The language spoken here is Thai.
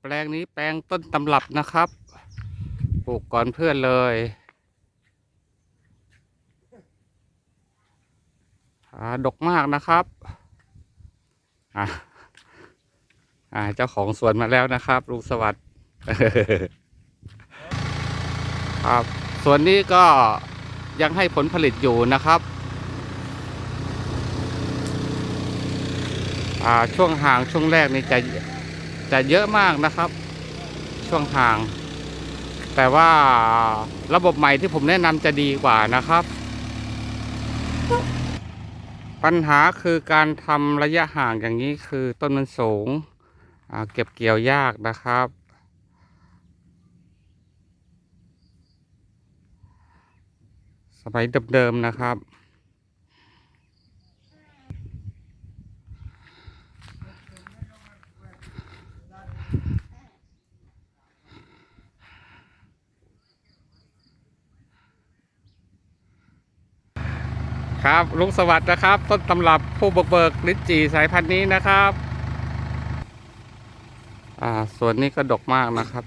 แปลงนี้แปลงต้นตำรับนะครับ ปลูกก่อนเพื่อนเลยอ่าดกมากนะครับอ่าเจ้าของสวนมาแล้วนะครับลุงสวัสดิ์ครับสวนนี้ก็ยังให้ผลผลิตอยู่นะครับช่วงห่างช่วงแรกนี่จะ จะเยอะมากนะครับ ช่วงห่าง แต่ว่าระบบใหม่ที่ผมแนะนำจะดีกว่านะครับ ปัญหาคือการทำระยะห่างอย่างนี้คือต้นมันสูง เก็บเกี่ยวยากนะครับสมัยเดิมๆนะครับ ครับลุงสวัสดิ์นะครับ ต้นตำรับผู้บกเบิกลิ้นจีสายพันธุ์นี้นะครับ อ่าส่วนนี้ก็ดกมากนะครับ